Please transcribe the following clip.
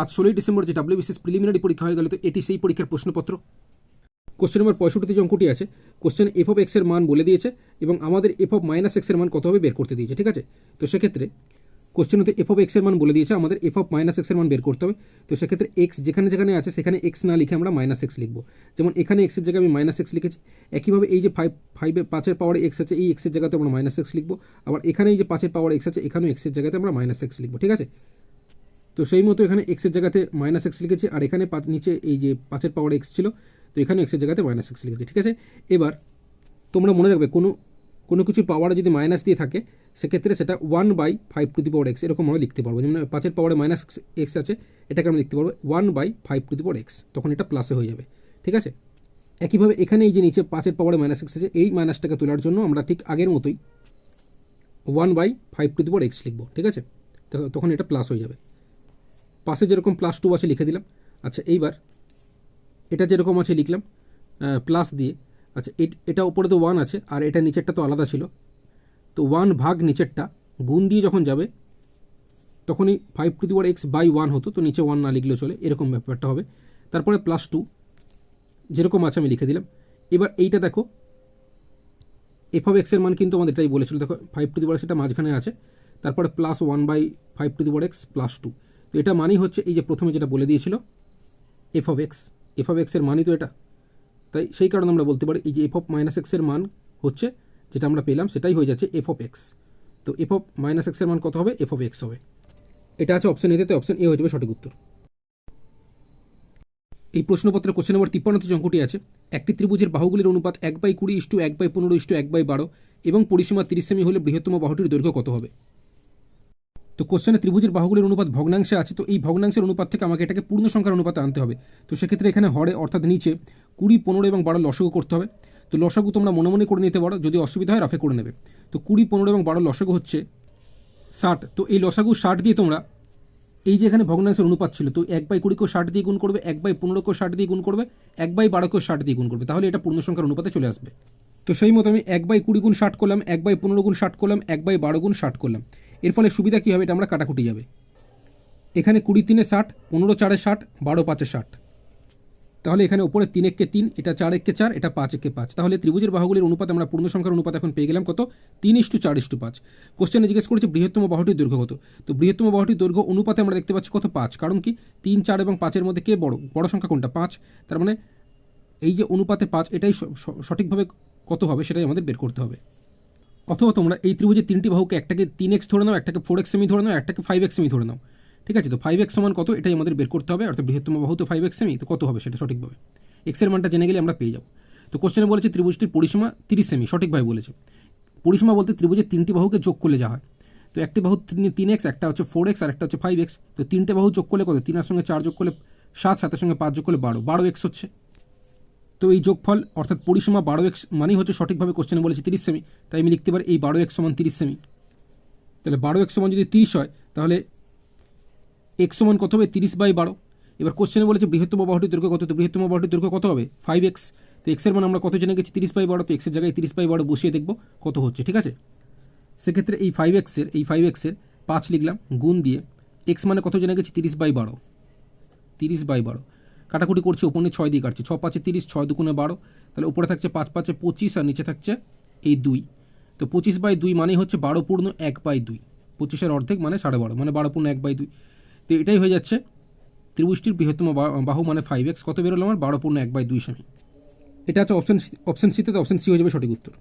আজ ষোলোই ডিসেম্বর যে ডাব্লিউবিসিএস প্রিলিমিনারি পরীক্ষা হয়ে গেল, তো এটি সেই পরীক্ষার প্রশ্নপত্র। কোশ্চেন নম্বর পঁয়ষট্টি যে অঙ্কটি আছে কোশ্চেন এফ অফ এক্সের মান বলে দিয়েছে এবং আমাদের এফ অফ মাইনাস এক্সের মান কত হবে বের করতে দিয়েছে, ঠিক আছে? তো সেক্ষেত্রে কোশ্চেন হতে এফ অফ এক্সের মান বলে দিয়েছে, আমাদের এফ অফ মাইনাস এক্সের মান বের করতে হবে। তো সেক্ষেত্রে এক্স যেখানে যেখানে আছে, সেখানে এক্স না লিখে আমরা মাইনাস এক্স লিখব। যেমন এখানে এক্সের জায়গায় আমি মাইনাস এক্স লিখেছি, একইভাবে এই যে ফাইভ ফাইভে পাঁচের পাওয়ার এক্স আছে, এই এক্সের জায়গাতে আমরা মাইনাস এক্স লিখব। আবার এখানে এই যে পাঁচের পাওয়ার এক্স আছে, এখানেও এক্সের জায়গাতে আমরা মাইনাস এক্স লিখব, ঠিক আছে? তো সেই মতো এখানে এক্সের জায়গাতে মাইনাস এক্স লিখেছি, আর এখানে নিচে এই যে পাঁচের পাওয়ার এক্স ছিল, তো এখানে এক্সের জায়গাতে মাইনাস এক্স লিখেছি, ঠিক আছে? এবার তোমরা মনে রাখবে, কোনো কোনো কিছুর পাওয়ারে যদি মাইনাস দিয়ে থাকে, সেক্ষেত্রে সেটা one by five to the power x এরকম আমরা লিখতে পারব। যেমন পাঁচের পাওয়ারে মাইনাস এক্স আছে, এটাকে আমরা লিখতে পারব one by five to the power x তখন এটা প্লাসে হয়ে যাবে, ঠিক আছে? একইভাবে এখানে এই যে নিচে পাঁচের পাওয়ারে মাইনাস এক্স আছে, এই মাইনাসটাকে তোলার জন্য আমরা ঠিক আগের মতোই one by five to the power x লিখব, ঠিক আছে? তখন এটা প্লাস হয়ে যাবে। পাশে যেরকম প্লাস টু আছে লিখে দিলাম। আচ্ছা এইবার এটা যেরকম আছে লিখলাম প্লাস দিয়ে। আচ্ছা এট- উপরে তো ওয়ান আছে, আর এটা নিচেরটা তো আলাদা ছিল। তো ওয়ান ভাগ নিচেরটা গুণ দিয়ে যখন যাবে, তখনই five to the power x by one হতো, তো নিচে ওয়ান না লিখলেও চলে, এরকম ব্যাপারটা হবে। তারপরে প্লাস টু যেরকম আছে আমি লিখে দিলাম। এবার এইটা দেখো এফ অফ এক্সের মান কিন্তু আমাদের এটাই বলেছিল। দেখো ফাইভ টু দি সেটা মাঝখানে আছে, তারপরে plus one by five to the x plus two তো এটা মানেই হচ্ছে এই যে প্রথমে যেটা বলে দিয়েছিল f of x f of এক্সের মানই তো এটা। তাই সেই কারণে আমরা বলতে পারি এই যে এফ অফ মাইনাস এক্সের মান হচ্ছে, যেটা আমরা পেলাম সেটাই হয়ে যাচ্ছে এফ অফ এক্স তো এফ অফ মাইনাস এক্সের মান কত হবে? এফ অফ এক্স হবে। এটা আছে অপশন এতে তো অপশন এ হয়ে যাবে সঠিক উত্তর। এই প্রশ্নপত্রের কোশ্চেন নম্বর তিপ্পান্নতে অঙ্কটি আছে, একটি ত্রিভুজের বাহুগুলির অনুপাত এক বাই কুড়ি ইস্টু এক বাই পনেরো ইস্টু এক বাই বারো এবং পরিসীমা তিরিশ সেমি হলে বৃহত্তম বাহুটির দৈর্ঘ্য কত হবে? তো কোশ্চেনে ত্রিভুজের বাহুগুলির অনুপাত ভগ্নাংশে আছে, তো এই ভগ্নাংশের অনুপাত থেকে আমাকে এটাকে পূর্ণ সংখ্যার অনুপাতে আনতে হবে। তো সেক্ষেত্রে এখানে হরে অর্থাৎ নিচে কুড়ি, পনেরো এবং বারো লসগু করতে হবে। তো লসগু তোমরা মনে মনে করে নিতে পারো, যদি অসুবিধা হয় রাফে করে নেবে। তো কুড়ি, পনেরো এবং বারো লসগু হচ্ছে ষাট। তো এই লসাগু ষাট দিয়ে তোমরা এই যে এখানে ভগ্নাংশের অনুপাত ছিল, তো এক বাই কুড়িকেও ষাট দিয়ে গুণ করবে, এক বাই পনেরোকেও ষাট দিয়ে গুণ করবে, এক বাই বারোকেও ষাট দিয়ে গুণ করবে। তাহলে এটা পূর্ণ সংখ্যার অনুপাতে চলে আসবে। তো সেই মতো আমি এক বাই কুড়ি গুণ ষাট করলাম, এক বাই পনেরো গুণ ষাট করলাম, এক বাই বারো গুণ ষাট করলাম। এর ফলে সুবিধা কী হবে এটা আমরা কাটাকুটি যাবে। এখানে কুড়ি তিনে ষাট, পনেরো চারে ষাট, বারো পাঁচে ষাট। তাহলে এখানে উপরে তিন এককে তিন, এটা চার এককে চার, এটা পাঁচ এককে পাঁচ। তাহলে ত্রিভুজের বাহুগুলির অনুপাত, আমরা পূর্ণ সংখ্যার অনুপাত এখন পেয়ে গেলাম কত? তিন ইস্টু চার ইস্টু পাঁচ। কোশ্চেনে জিজ্ঞেস করেছে বৃহত্তম বাহুটির দৈর্ঘ্য কত? তো বৃহত্তম বাহুটির দৈর্ঘ্য অনুপাতে আমরা দেখতে পাচ্ছি কত? পাঁচ। কারণ কি? তিন, চার এবং পাঁচের মধ্যে কে বড়? বড় সংখ্যা কোনটা? পাঁচ। তার মানে এই যে অনুপাতে পাঁচ, এটাই সঠিকভাবে কত হবে সেটাই আমাদের বের করতে হবে। অথবা তোমরা এই ত্রিভুজের তিনটি বাহুকে একটাকে তিন এক্স ধরে নাও, একটাকে ফোর এক্স সেমি ধরে নাও, একটাকে ফাইভ এক্স সেমি ধরে নাও। ঠিক আছে? তো ফাইভ এক্স সমান কত? এটাই আমাদের বের করতে হবে। অর্থাৎ বৃহত্তম বাহু তো ফাইভ এক্স সেমি তো কত হবে সেটা সঠিকভাবে? এক্সের মানটা জেনে গেলে আমরা পেয়ে যাব। তো কোশ্চেনে বলেছে ত্রিভুজটির পরিসীমা তিরিশ সেমি সঠিকভাবে বলেছে। পরিসীমা বলতে ত্রিভুজের তিনটি বাহুকে যোগ করলে যা হয়। তো একটি বাহু তিন এক্স একটা হচ্ছে ফোর এক্স আর একটা হচ্ছে ফাইভ এক্স তো তিনটে বাহু যোগ করলে কত? তিনের সঙ্গে চার যোগ করলে সাত, সাতের সঙ্গে পাঁচ যোগ করলে বারো। বারো এক্স হচ্ছে। তো এই যোগফল অর্থাৎ পরিসীমা বারো এক্স মানেই হচ্ছে সঠিকভাবে কোশ্চেনে বলেছে তিরিশ সেমি তাই আমি লিখতে পারি এই বারো এক্স সমান তিরিশ সেমি তাহলে বারো এক্স সমান যদি তিরিশ হয়, তাহলে এক্স সমান কত হবে? তিরিশ বাই বারো। এবার কোশ্চেনে বলেছে বৃহত্তম বাহুটির দৈর্ঘ্য কত? তো বৃহত্তম বাহুটির দৈর্ঘ্য কত হবে? ফাইভ এক্স তো এক্সের মান আমরা কত জেনে গেছি? তিরিশ বাই বারো। তো এক্সের জায়গায় তিরিশ বাই বারো বসিয়ে দেখব কত হচ্ছে, ঠিক আছে? সেক্ষেত্রে এই ফাইভ এক্সের এই ফাইভ এক্সের পাঁচ লিখলাম, গুণ দিয়ে এক্স মানে কত জেনে গেছি? তিরিশ বাই বারো। তিরিশ বাই বারো। কাটাকুটি করছি ওপরে ছয় দিয়ে কাটছি। ছ পাঁচে তিরিশ, ছয় দুগুণে বারো। তাহলে উপরে থাকছে পাঁচ পাঁচে পঁচিশ আর নিচে থাকছে এই দুই। তো পঁচিশ বাই দুই মানেই হচ্ছে বারো পূর্ণ এক বাই দুই। পঁচিশের অর্ধেক মানে সাড়ে বারো মানে বারো পূর্ণ এক বাই দুই। তো এটাই হয়ে যাচ্ছে ত্রিভুজটির বৃহত্তম বাহু মানে ফাইভ এক্স কত বেরোলো আমার? বারো পূর্ণ এক বাই দুই সেমি। এটা হচ্ছে অপশন অপশন সিতে তো অপশন সি হয়ে যাবে সঠিক উত্তর।